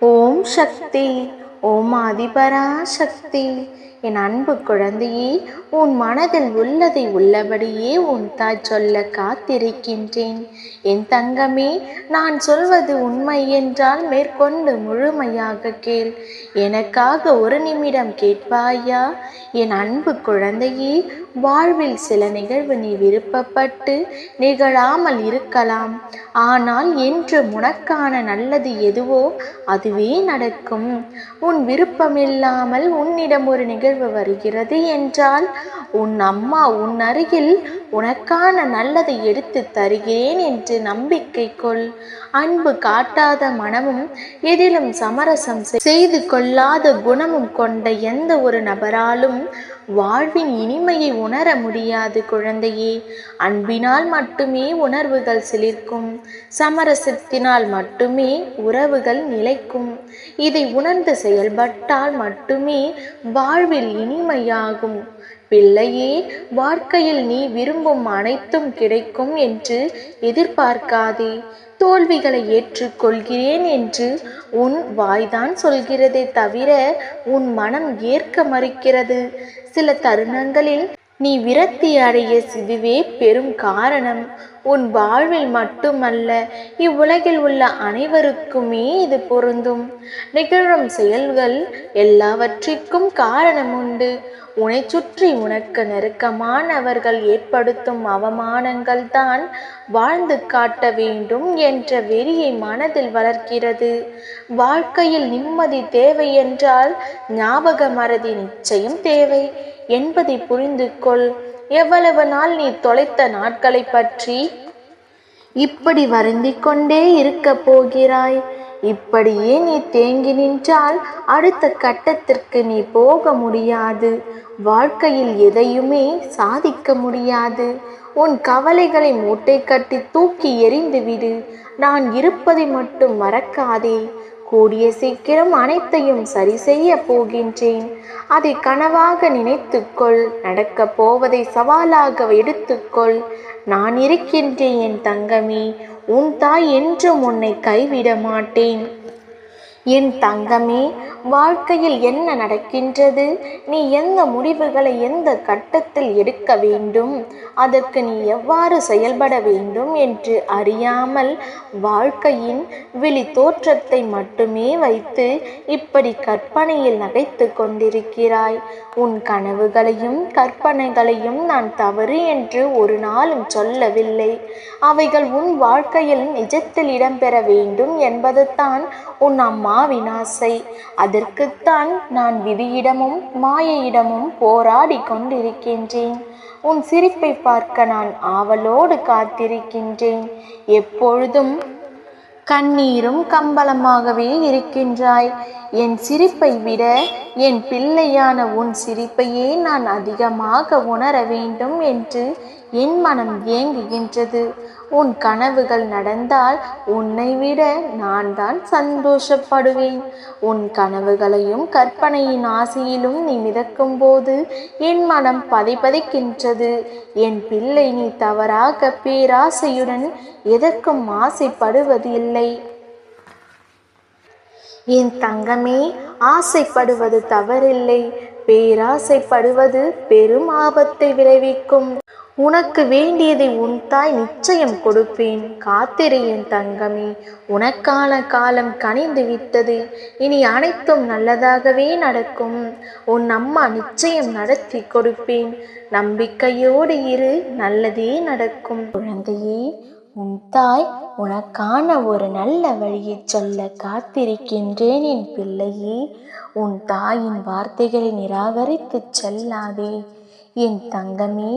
ஓம் சக்தி ஓம் ஆதிபரா சக்தி என் அன்பு குழந்தையே உன் மனதில் உள்ளதை உள்ளபடியே உன் தாய் சொல்ல காத்திருக்கின்றேன். என் தங்கமே நான் சொல்வது உண்மை என்றால் மேற்கொண்டு முழுமையாக கேள். எனக்காக ஒரு நிமிடம் கேட்பாயா? என் அன்பு குழந்தையே வாழ்வில் சில நிகழ்வு நீ விருப்பப்பட்டு நிகழாமல் இருக்கலாம். ஆனால் என்று உனக்கான நல்லது எதுவோ அதுவே நடக்கும். உன் விருப்பமில்லாமல் உன்னிடம் ஒரு நிகழ்வு வருகிறது என்றால் உன் அம்மா உன் அருகில் உனக்கான நல்லதை எடுத்து தருகிறேன் என்று நம்பிக்கை கொள். அன்பு காட்டாத மனமும் எதிலும் சமரசம் செய்து கொள்ளாத குணமும் கொண்ட எந்த ஒரு நபராலும் வாழ்வின் இனிமையை உணர முடியாது குழந்தையே. அன்பினால் மட்டுமே உணர்வுகள் சிலிர்க்கும் சமரசத்தினால் மட்டுமே உறவுகள் நிலைக்கும். இதை உணர்ந்து செயல்பட்டால் மட்டுமே வாழ்வில் இனிமையாகும். பிள்ளையே வாழ்க்கையில் நீ விரும்பும் அனைத்தும் கிடைக்கும் என்று எதிர்பார்க்காதே. தோல்விகளை ஏற்றுக்கொள்கிறேன் என்று உன் வாய்தான் சொல்கிறதே தவிர உன் மனம் ஏற்க மறுக்கிறது. சில தருணங்களில் நீ விரக்தி அடைய சிதுவே பெரும் காரணம். உன் வாழ்வில் மட்டுமல்ல இவ்வுலகில் உள்ள அனைவருக்குமே இது பொருந்தும். நிகழும் செயல்கள் எல்லாவற்றிற்கும் காரணம் உண்டு உன்னை சுற்றி உனக்கு நெருக்கமானவர்கள் ஏற்படுத்தும் அவமானங்கள் தான் வாழ்ந்து காட்ட வேண்டும் என்ற வெறியை மனதில் வளர்க்கிறது. வாழ்க்கையில் நிம்மதி தேவை என்றால் ஞாபக மறதி நிச்சயம் தேவை. என்பதை புரிந்து கொள் எவ்வளவு நாள் நீ தொலைத்த நாட்களை பற்றி? இப்படி வருந்திக் கொண்டே இருக்க போகிறாய். இப்படியே நீ தேங்கி நின்றால் அடுத்த கட்டத்திற்கு நீ போக முடியாது. வாழ்க்கையில் எதையுமே சாதிக்க முடியாது. உன் கவலைகளை மூட்டை கட்டி தூக்கி எறிந்துவிடு. நான் இருப்பதை மட்டும் மறக்காதே. கூடிய சீக்கிரம் அனைத்தையும் சரி செய்ய போகின்றேன். அதை கனவாக நினைத்துக்கொள் நடக்கப் போவதை சவாலாக எடுத்துக்கொள். நான் இருக்கின்றேன் என் தங்கமே உன் தாய் என்றும் உன்னை கைவிட மாட்டேன். என் தங்கமே வாழ்க்கையில் என்ன நடக்கின்றது? நீ எந்த முடிவுகளை எந்த கட்டத்தில் எடுக்க வேண்டும்? அதற்கு நீ எவ்வாறு செயல்பட வேண்டும் என்று அறியாமல் வாழ்க்கையின் வெளி தோற்றத்தை மட்டுமே வைத்து இப்படி கற்பனையில் நகைத்து கொண்டிருக்கிறாய். உன் கனவுகளையும் கற்பனைகளையும் நான் தவறு என்று ஒரு நாளும் சொல்லவில்லை. அவைகள் உன் வாழ்க்கையில் நிஜத்தில் இடம்பெற வேண்டும் என்பதுதான் உன் அம்மா மாவினாசை. அதற்குத்தான் நான் விதியிடமும் மாயையிடமும் போராடி கொண்டிருக்கின்றேன். உன் சிரிப்பை பார்க்க நான் ஆவலோடு காத்திருக்கின்றேன். எப்பொழுதும் கண்ணீரும் கம்பளமாகவே இருக்கின்றாய். என் சிரிப்பை விட என் பிள்ளையான உன் சிரிப்பையே நான் அதிகமாக உணர வேண்டும் என்று என் மனம் ஏங்குகின்றது. உன் கனவுகள் நடந்தால் உன்னை விட நான் தான் சந்தோஷப்படுவேன். உன் கனவுகளையும் கற்பனையின் ஆசையிலும் நீ மிதக்கும் போது என் மனம் பதைபதைக்கின்றது. என் பிள்ளை நீ தவறாக பேராசையுடன் எதற்கும் ஆசைப்படுவதில்லை. என் தங்கமே ஆசைப்படுவது தவறில்லை. பேராசைப்படுவது பெரும் ஆபத்தை விளைவிக்கும். உனக்கு வேண்டியதை உன் தாய் நிச்சயம் கொடுப்பேன். காத்திரு என் தங்கமே. உனக்கான காலம் கனிந்து விட்டது. இனி அனைத்தும் நல்லதாகவே நடக்கும். உன் அம்மா நிச்சயம் நடத்தி கொடுப்பேன். நம்பிக்கையோடு இரு. நல்லதே நடக்கும். குழந்தையே உன் தாய் உனக்கான ஒரு நல்ல வழியை சொல்ல காத்திருக்கின்றேன் என் பிள்ளையே. உன் தாயின் வார்த்தைகளை நிராகரித்து செல்லாதே. என் தங்கமே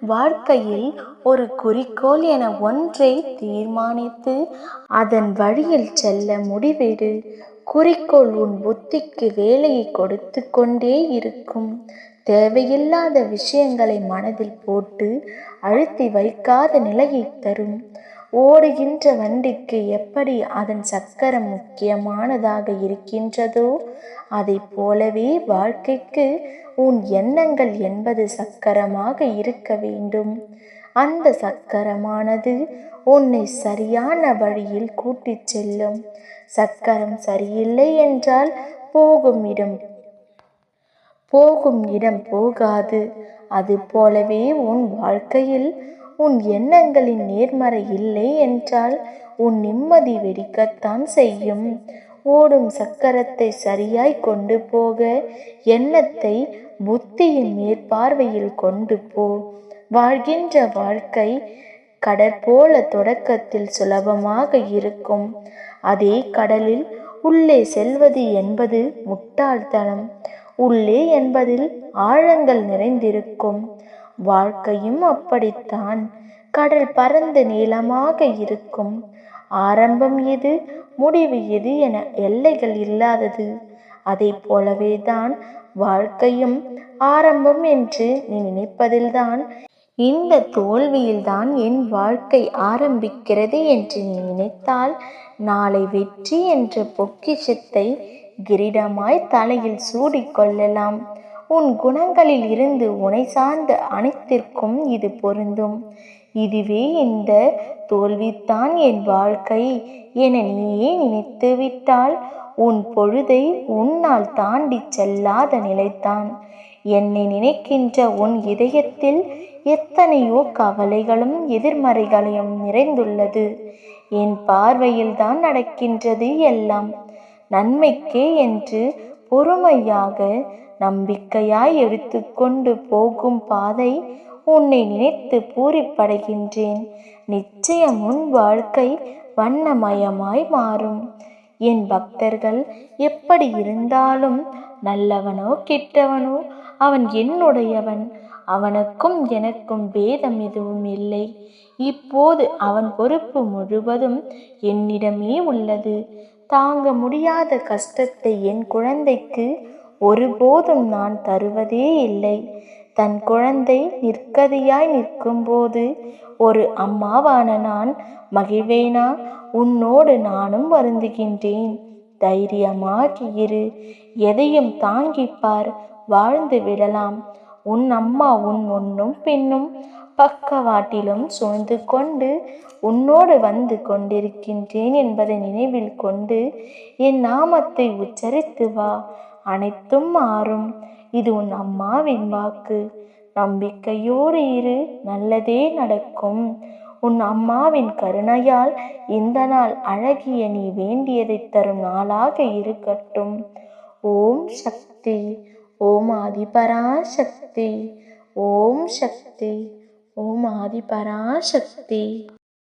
வாழ்க்கையில் ஒரு குறிக்கோள் என ஒன்றை தீர்மானித்து அதன் வழியில் செல்ல முடிவிடு. குறிக்கோள் உன் புத்திக்கு வேலையை கொடுத்து கொண்டே இருக்கும். தேவையில்லாத விஷயங்களை மனதில் போட்டு அழுத்தி வைக்காத நிலையை தரும். ஓடுகின்ற வண்டிக்கு எப்படி அதன் சக்கரம் முக்கியமானதாக இருக்கின்றதோ அதைப் போலவே வாழ்க்கைக்கு உன் எண்ணங்கள் என்பது சக்கரமாக இருக்க வேண்டும். அந்த சக்கரமானது உன்னை சரியான வழியில் கூட்டிச் செல்லும். சக்கரம் சரியில்லை என்றால் போகும் இடம் போகும் இடம் போகாது. அது போலவே உன் வாழ்க்கையில் உன் எண்ணங்களின் நேர்மறை இல்லை என்றால் உன் நிம்மதி வெடிக்கத்தான் செய்யும். ஓடும் சக்கரத்தை சரியாய் கொண்டு போக எண்ணத்தை புத்தியின் மேற்பார்வையில் கொண்டு போ. வாழ்கின்ற வாழ்க்கை கடற்போல தொடக்கத்தில் சுலபமாக இருக்கும். அதே கடலில் உள்ளே செல்வது என்பது முட்டாள்தனம். உள்ளே என்பதில் ஆழங்கள் நிறைந்திருக்கும். வாழ்க்கையும் அப்படித்தான். கடல் பரந்து நீளமாக இருக்கும். ஆரம்பம் எது முடிவு எது என எல்லைகள் இல்லாதது. அதை போலவே தான் வாழ்க்கையும் ஆரம்பம் என்று நீ நினைப்பதில்தான். இந்த தோல்வியில்தான் என் வாழ்க்கை ஆரம்பிக்கிறது என்று நீ நினைத்தால் நாளை வெற்றி என்ற பொக்கிஷத்தை கிரீடமாய் தலையில் சூடிக்கொள்ளலாம் உன் குணங்களில் இருந்து உனை சார்ந்த அனைத்திற்கும் இது பொருந்தும். இதுவே இந்த தோல்வித்தான் என் வாழ்க்கை என நீயே நினைத்து விட்டால் உன் பொழுதை உன்னால் தாண்டி செல்லாத நிலைத்தான் என்னை நினைக்கின்ற உன் இதயத்தில் எத்தனையோ கவலைகளும் எதிர்மறைகளையும் நிறைந்துள்ளது. என் பார்வையில்தான் நடக்கின்றது எல்லாம். நன்மைக்கே என்று பொறுமையாக நம்பிக்கையாய் எடுத்துக்கொண்டு போகும் பாதை உன்னை நினைத்து பூரிப்படைகின்றேன். நிச்சயம் உன் வாழ்க்கை வண்ணமயமாய் மாறும். என் பக்தர்கள் எப்படி இருந்தாலும் நல்லவனோ கெட்டவனோ அவன் என்னுடையவன். அவனுக்கும் எனக்கும் பேதம் எதுவும் இல்லை. இப்போது அவன் பொறுப்பு முழுவதும் என்னிடமே உள்ளது. தாங்க முடியாத கஷ்டத்தை என் குழந்தைக்கு ஒருபோதும் நான் தருவதே இல்லை. தன் குழந்தை நிற்கதியாய் நிற்கும்போது ஒரு அம்மாவான நான் மகிழ்வேனா? உன்னோடு நானும் வருந்துகின்றேன். தைரியமாக இரு. எதையும் தாங்கிப்பார். வாழ்ந்து விடலாம். உன் அம்மா உன் முன்னும் பின்னும் பக்கவாட்டிலும் சூழ்ந்து கொண்டு உன்னோடு வந்து கொண்டிருக்கின்றேன் என்பதை நினைவில் கொண்டு என் நாமத்தை உச்சரித்து வா. அனைத்தும் மாறும். இது உன் அம்மாவின் வாக்கு. நம்பிக்கையோடு இரு. நல்லதே நடக்கும். உன் அம்மாவின் கருணையால் இந்த நாள் அழகிய நீ வேண்டியதை தரும் நாளாக இருக்கட்டும். ஓம் சக்தி. ஓம் ஆதிபராசக்தி. ஓம் சக்தி. ஓம் ஆதிபராசக்தி